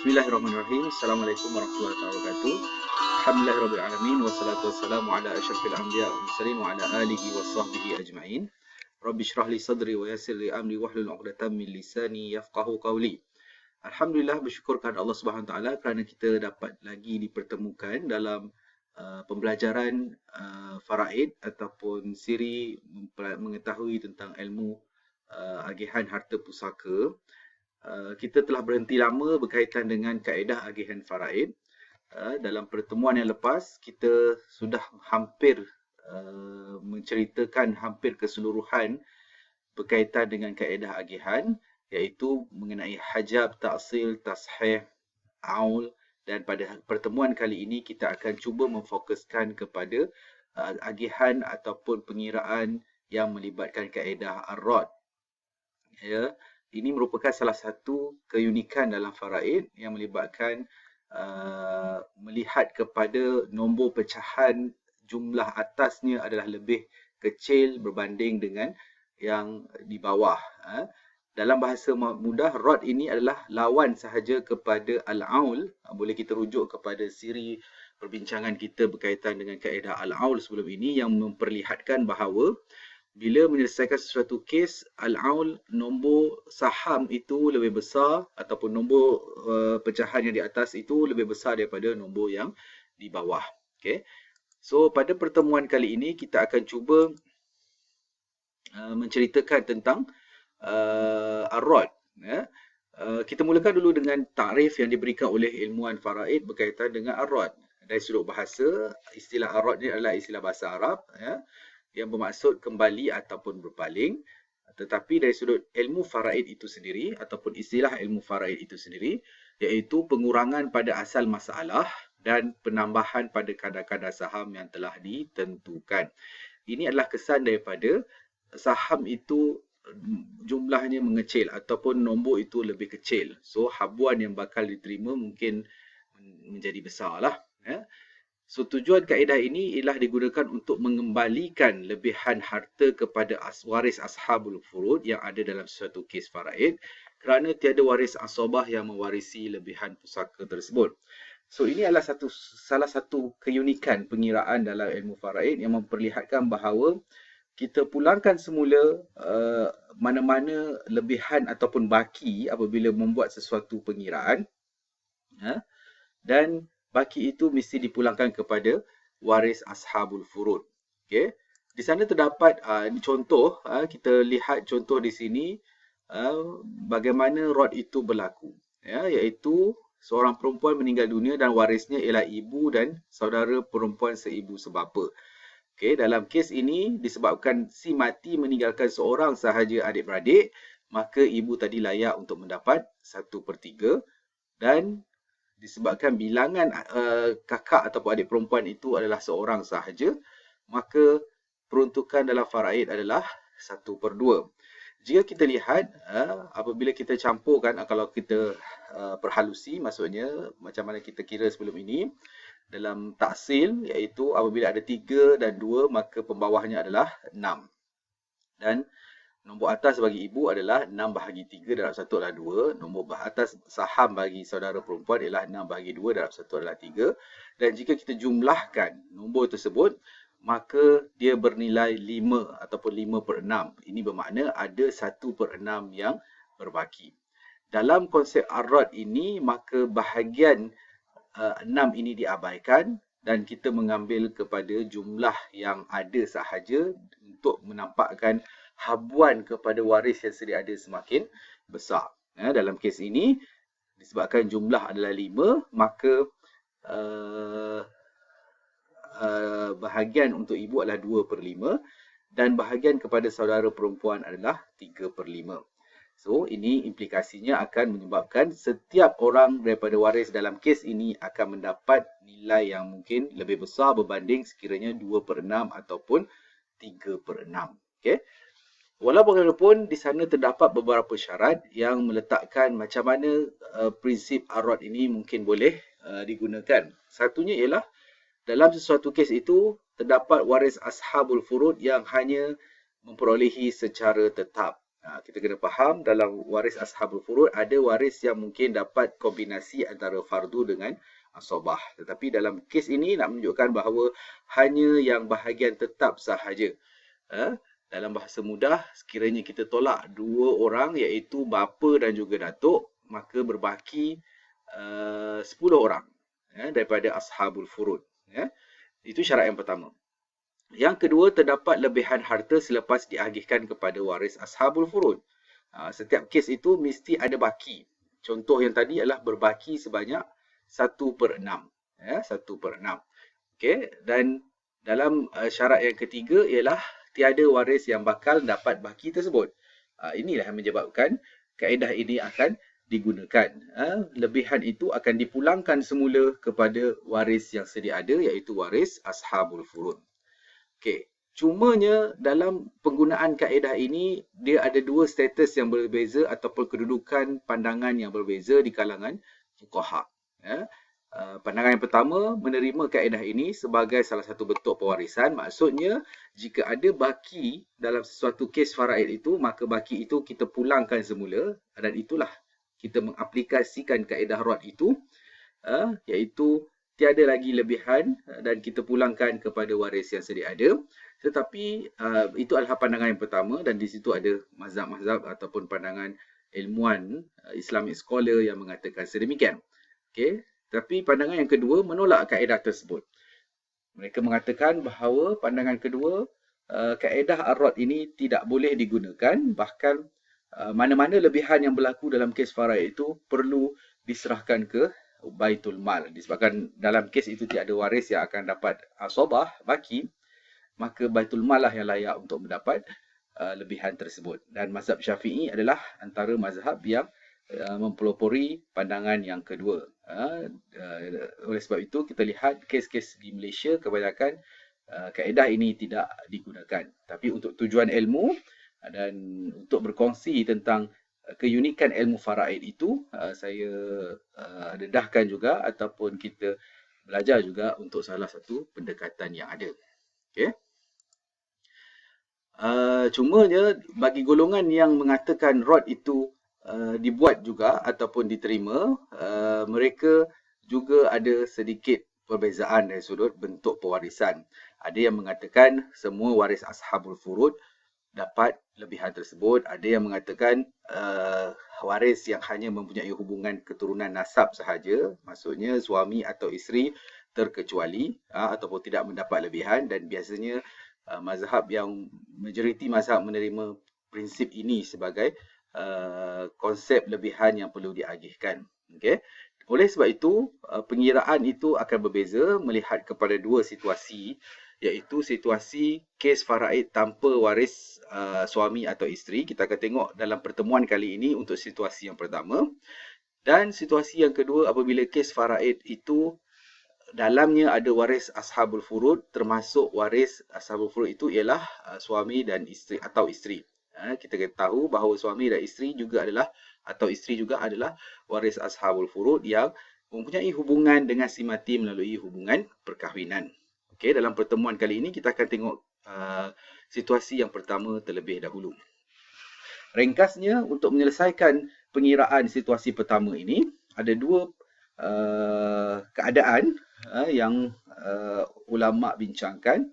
Bismillahirrahmanirrahim. Assalamualaikum warahmatullahi wabarakatuh. Alhamdulillahirabbil alamin wassalatu wassalamu ala asyrafil anbiya wal mursalin wa ala alihi wa sahbihi ajma'in. Rabbi shrah li sadri wa yassir li amri wahlul 'uqdatam min lisani yafqahu qawli. Alhamdulillah bersyukur kepada Allah Subhanahu taala kerana kita dapat lagi dipertemukan dalam uh, pembelajaran uh, faraid ataupun siri mengetahui tentang ilmu uh, agihan harta pusaka. Uh, kita telah berhenti lama berkaitan dengan kaedah agihan faraid. Uh, dalam pertemuan yang lepas, kita sudah hampir uh, menceritakan hampir keseluruhan berkaitan dengan kaedah agihan iaitu mengenai hajab, ta'sil, tashih, aul dan pada pertemuan kali ini kita akan cuba memfokuskan kepada uh, agihan ataupun pengiraan yang melibatkan kaedah ar-rad. Ya, ini merupakan salah satu keunikan dalam faraid yang melibatkan uh, melihat kepada nombor pecahan jumlah atasnya adalah lebih kecil berbanding dengan yang di bawah. Uh. Dalam bahasa mudah, rod ini adalah lawan sahaja kepada al-aul. Boleh kita rujuk kepada siri perbincangan kita berkaitan dengan kaedah al-aul sebelum ini yang memperlihatkan bahawa bila menyelesaikan sesuatu kes al-aul nombor saham itu lebih besar ataupun nombor uh, pecahan yang di atas itu lebih besar daripada nombor yang di bawah. Okey so pada pertemuan kali ini kita akan cuba uh, menceritakan tentang uh, ar-rad ya. Uh, kita mulakan dulu dengan takrif yang diberikan oleh ilmuwan faraid berkaitan dengan ar-rad dari sudut bahasa istilah ar-rad ini adalah istilah bahasa Arab ya yang bermaksud kembali ataupun berpaling tetapi dari sudut ilmu faraid itu sendiri ataupun istilah ilmu faraid itu sendiri iaitu pengurangan pada asal masalah dan penambahan pada kadar-kadar saham yang telah ditentukan. Ini adalah kesan daripada saham itu jumlahnya mengecil ataupun nombor itu lebih kecil. So habuan yang bakal diterima mungkin menjadi besarlah. Ya. So tujuan kaedah ini ialah digunakan untuk mengembalikan lebihan harta kepada waris ashabul furud yang ada dalam suatu kes faraid kerana tiada waris asobah yang mewarisi lebihan pusaka tersebut. So ini adalah satu salah satu keunikan pengiraan dalam ilmu faraid yang memperlihatkan bahawa kita pulangkan semula uh, mana-mana lebihan ataupun baki apabila membuat sesuatu pengiraan uh, dan baki itu mesti dipulangkan kepada waris ashabul furud. Okey. Di sana terdapat uh, contoh, uh, kita lihat contoh di sini uh, bagaimana rod itu berlaku. Ya, iaitu seorang perempuan meninggal dunia dan warisnya ialah ibu dan saudara perempuan seibu sebapa. Okey, dalam kes ini disebabkan si mati meninggalkan seorang sahaja adik-beradik, maka ibu tadi layak untuk mendapat satu per tiga dan disebabkan bilangan uh, kakak ataupun adik perempuan itu adalah seorang sahaja, maka peruntukan dalam faraid adalah satu per dua. Jika kita lihat, uh, apabila kita campurkan, uh, kalau kita uh, perhalusi, maksudnya macam mana kita kira sebelum ini, dalam taksil, iaitu apabila ada tiga dan dua, maka pembawahnya adalah enam. Dan Nombor atas bagi ibu adalah 6 bahagi 3 dalam 1 adalah 2. Nombor atas saham bagi saudara perempuan ialah 6 bahagi 2 dalam 1 adalah 3. Dan jika kita jumlahkan nombor tersebut, maka dia bernilai 5 ataupun 5 per 6. Ini bermakna ada 1 per 6 yang berbaki. Dalam konsep arad ini, maka bahagian uh, 6 ini diabaikan dan kita mengambil kepada jumlah yang ada sahaja untuk menampakkan habuan kepada waris yang sedia ada semakin besar. Ya, dalam kes ini, disebabkan jumlah adalah lima, maka uh, uh, bahagian untuk ibu adalah dua per lima dan bahagian kepada saudara perempuan adalah tiga per lima. So, ini implikasinya akan menyebabkan setiap orang daripada waris dalam kes ini akan mendapat nilai yang mungkin lebih besar berbanding sekiranya 2 per 6 ataupun 3 per 6. Okay? Walaupun bagaimanapun di sana terdapat beberapa syarat yang meletakkan macam mana uh, prinsip arad ini mungkin boleh uh, digunakan. Satunya ialah dalam sesuatu kes itu terdapat waris ashabul furud yang hanya memperolehi secara tetap. Ha, kita kena faham dalam waris ashabul furud ada waris yang mungkin dapat kombinasi antara fardu dengan asobah. Tetapi dalam kes ini nak menunjukkan bahawa hanya yang bahagian tetap sahaja. Ha, dalam bahasa mudah, sekiranya kita tolak dua orang iaitu bapa dan juga datuk, maka berbaki uh, 10 orang ya, daripada ashabul furud. Ya. Itu syarat yang pertama. Yang kedua, terdapat lebihan harta selepas diagihkan kepada waris ashabul furud. Ha, setiap kes itu mesti ada baki. Contoh yang tadi adalah berbaki sebanyak 1 per 6. Ya, 1 per 6. Okay. Dan dalam uh, syarat yang ketiga ialah tiada waris yang bakal dapat baki tersebut. Ha, inilah yang menyebabkan kaedah ini akan digunakan. Ha, lebihan itu akan dipulangkan semula kepada waris yang sedia ada iaitu waris ashabul furud. Okey. Cumanya dalam penggunaan kaedah ini dia ada dua status yang berbeza ataupun kedudukan pandangan yang berbeza di kalangan fuqaha. Ya. Uh, pandangan yang pertama menerima kaedah ini sebagai salah satu bentuk pewarisan. Maksudnya jika ada baki dalam sesuatu kes faraid itu maka baki itu kita pulangkan semula dan itulah kita mengaplikasikan kaedah rod itu uh, iaitu tiada lagi lebihan dan kita pulangkan kepada waris yang sedia ada. Tetapi uh, itu adalah pandangan yang pertama dan di situ ada mazhab-mazhab ataupun pandangan ilmuwan uh, Islamic scholar yang mengatakan sedemikian. Okey, tapi pandangan yang kedua menolak kaedah tersebut. Mereka mengatakan bahawa pandangan kedua uh, kaedah ar-rad ini tidak boleh digunakan. Bahkan uh, mana-mana lebihan yang berlaku dalam kes faraid itu perlu diserahkan ke baitul mal. Disebabkan dalam kes itu tiada waris yang akan dapat asobah baki. Maka baitul mal lah yang layak untuk mendapat uh, lebihan tersebut. Dan mazhab syafi'i adalah antara mazhab yang uh, mempelopori pandangan yang kedua uh, uh, oleh sebab itu kita lihat kes-kes di Malaysia kebanyakan uh, kaedah ini tidak digunakan tapi untuk tujuan ilmu dan untuk berkongsi tentang keunikan ilmu faraid itu saya dedahkan juga ataupun kita belajar juga untuk salah satu pendekatan yang ada. Okey. Uh, cumanya bagi golongan yang mengatakan rod itu uh, dibuat juga ataupun diterima, uh, mereka juga ada sedikit perbezaan dari sudut bentuk pewarisan. Ada yang mengatakan semua waris ashabul furud dapat lebihan tersebut. Ada yang mengatakan uh, waris yang hanya mempunyai hubungan keturunan nasab sahaja, maksudnya suami atau isteri terkecuali uh, ataupun tidak mendapat lebihan dan biasanya uh, mazhab yang majoriti mazhab menerima prinsip ini sebagai uh, konsep lebihan yang perlu diagihkan. Okay. Oleh sebab itu, uh, pengiraan itu akan berbeza melihat kepada dua situasi iaitu situasi kes faraid tanpa waris uh, suami atau isteri. Kita akan tengok dalam pertemuan kali ini untuk situasi yang pertama. Dan situasi yang kedua apabila kes faraid itu dalamnya ada waris ashabul furud termasuk waris ashabul furud itu ialah uh, suami dan isteri atau isteri. Uh, kita tahu bahawa suami dan isteri juga adalah atau isteri juga adalah waris ashabul furud yang mempunyai hubungan dengan si mati melalui hubungan perkahwinan. Okay, dalam pertemuan kali ini kita akan tengok uh, situasi yang pertama terlebih dahulu. Ringkasnya untuk menyelesaikan pengiraan situasi pertama ini ada dua uh, keadaan uh, yang uh, ulama bincangkan.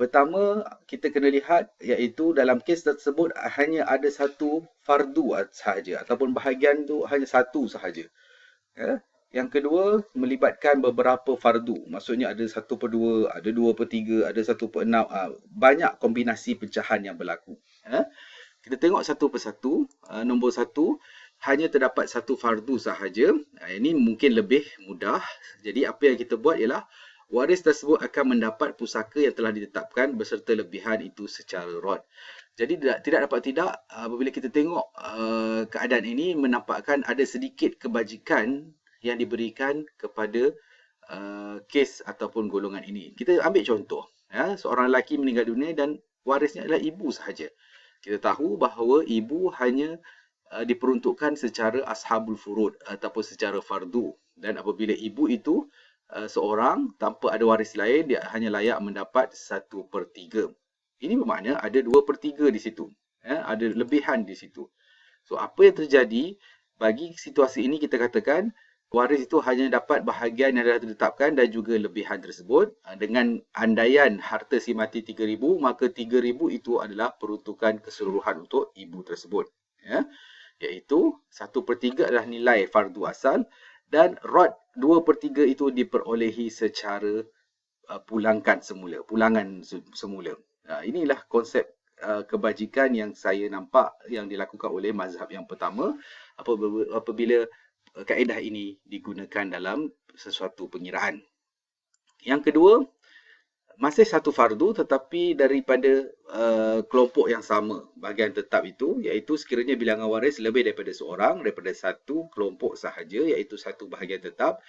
Pertama kita kena lihat iaitu dalam kes tersebut hanya ada satu fardu sahaja ataupun bahagian tu hanya satu sahaja. Uh, yang kedua, melibatkan beberapa fardu. Maksudnya ada satu per dua, ada dua per tiga, ada satu per enam. Ah, banyak kombinasi pecahan yang berlaku. Ha? Kita tengok satu per satu. Ah, nombor satu, hanya terdapat satu fardu sahaja. Ah, ini mungkin lebih mudah. Jadi apa yang kita buat ialah waris tersebut akan mendapat pusaka yang telah ditetapkan beserta lebihan itu secara rod. Jadi tidak dapat tidak apabila kita tengok keadaan ini menampakkan ada sedikit kebajikan yang diberikan kepada uh, kes ataupun golongan ini. Kita ambil contoh, ya, seorang lelaki meninggal dunia dan warisnya adalah ibu sahaja. Kita tahu bahawa ibu hanya uh, diperuntukkan secara ashabul furud ataupun secara fardu. Dan apabila ibu itu uh, seorang tanpa ada waris lain, dia hanya layak mendapat satu per tiga. Ini bermakna ada dua per tiga di situ. Ya, ada lebihan di situ. So apa yang terjadi bagi situasi ini kita katakan waris itu hanya dapat bahagian yang dah ditetapkan dan juga lebihan tersebut ah, dengan andaian harta si mati 3000 maka 3000 itu adalah peruntukan keseluruhan untuk ibu tersebut ya iaitu 1 per 3 adalah nilai fardu asal dan rod 2 per 3 itu diperolehi secara uh, pulangkan semula pulangan semula uh, inilah konsep uh, kebajikan yang saya nampak yang dilakukan oleh mazhab yang pertama apabila kaedah ini digunakan dalam sesuatu pengiraan. Yang kedua, masih satu fardu tetapi daripada uh, kelompok yang sama bahagian tetap itu iaitu sekiranya bilangan waris lebih daripada seorang daripada satu kelompok sahaja iaitu satu bahagian tetap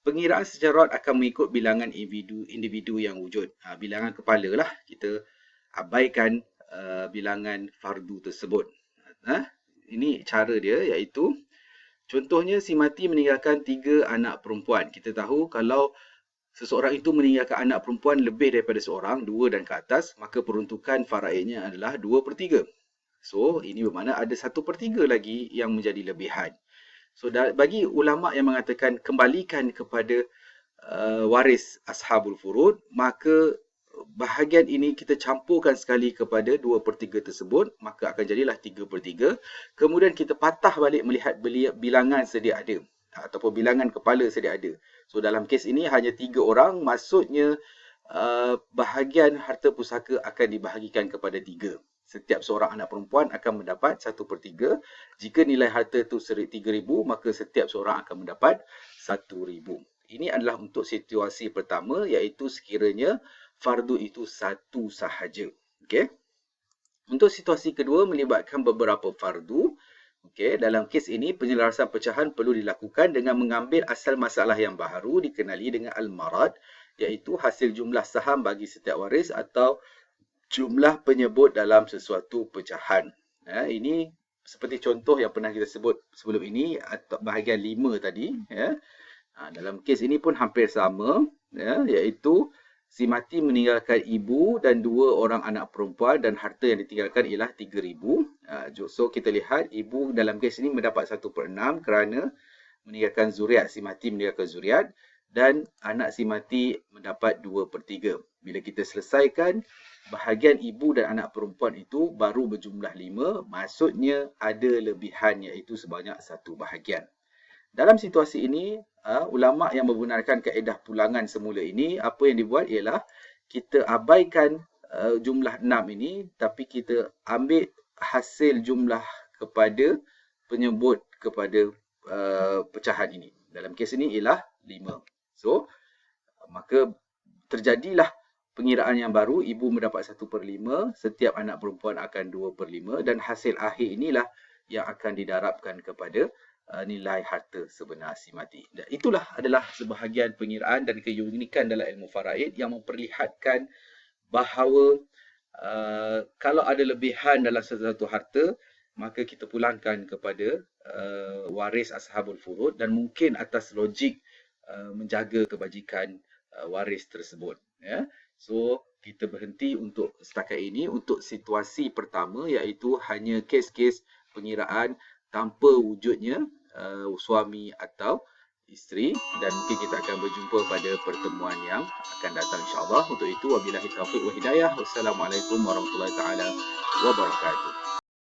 pengiraan secara akan mengikut bilangan individu individu yang wujud. Ha, bilangan kepala lah kita abaikan uh, bilangan fardu tersebut. Ha, ini cara dia iaitu Contohnya si mati meninggalkan tiga anak perempuan. Kita tahu kalau seseorang itu meninggalkan anak perempuan lebih daripada seorang, dua dan ke atas, maka peruntukan faraidnya adalah dua per tiga. So, ini bermakna ada satu per tiga lagi yang menjadi lebihan. So, bagi ulama yang mengatakan kembalikan kepada uh, waris ashabul furud, maka bahagian ini kita campurkan sekali kepada 2 per 3 tersebut, maka akan jadilah 3 per 3. Kemudian kita patah balik melihat bilangan sedia ada ataupun bilangan kepala sedia ada. So dalam kes ini hanya 3 orang, maksudnya uh, bahagian harta pusaka akan dibahagikan kepada 3. Setiap seorang anak perempuan akan mendapat 1 per 3. Jika nilai harta itu serit 3,000, maka setiap seorang akan mendapat 1,000. Ini adalah untuk situasi pertama iaitu sekiranya fardu itu satu sahaja. Okey. Untuk situasi kedua melibatkan beberapa fardu. Okey, dalam kes ini penyelarasan pecahan perlu dilakukan dengan mengambil asal masalah yang baru dikenali dengan al-marad iaitu hasil jumlah saham bagi setiap waris atau jumlah penyebut dalam sesuatu pecahan. Ya, ini seperti contoh yang pernah kita sebut sebelum ini atau bahagian lima tadi ya. Ha, dalam kes ini pun hampir sama ya, iaitu si mati meninggalkan ibu dan dua orang anak perempuan dan harta yang ditinggalkan ialah 3000. Uh, so kita lihat ibu dalam kes ini mendapat 1 per 6 kerana meninggalkan zuriat. Si mati meninggalkan zuriat dan anak si mati mendapat 2 per 3. Bila kita selesaikan bahagian ibu dan anak perempuan itu baru berjumlah 5, maksudnya ada lebihan iaitu sebanyak satu bahagian. Dalam situasi ini, uh, ulama yang membenarkan kaedah pulangan semula ini, apa yang dibuat ialah kita abaikan uh, jumlah 6 ini tapi kita ambil hasil jumlah kepada penyebut kepada uh, pecahan ini. Dalam kes ini ialah 5. So, maka terjadilah pengiraan yang baru, ibu mendapat 1 per 5, setiap anak perempuan akan 2 per 5 dan hasil akhir inilah yang akan didarabkan kepada Uh, nilai harta sebenar si mati. Dan itulah adalah sebahagian pengiraan dan keunikan dalam ilmu faraid yang memperlihatkan bahawa uh, kalau ada lebihan dalam sesuatu harta, maka kita pulangkan kepada uh, waris ashabul furud dan mungkin atas logik uh, menjaga kebajikan uh, waris tersebut. Ya. So, kita berhenti untuk setakat ini untuk situasi pertama iaitu hanya kes-kes pengiraan tanpa wujudnya uh, suami atau isteri dan mungkin kita akan berjumpa pada pertemuan yang akan datang insyaAllah. Untuk itu, wabillahi taufiq wa hidayah. Wassalamualaikum warahmatullahi taala wabarakatuh.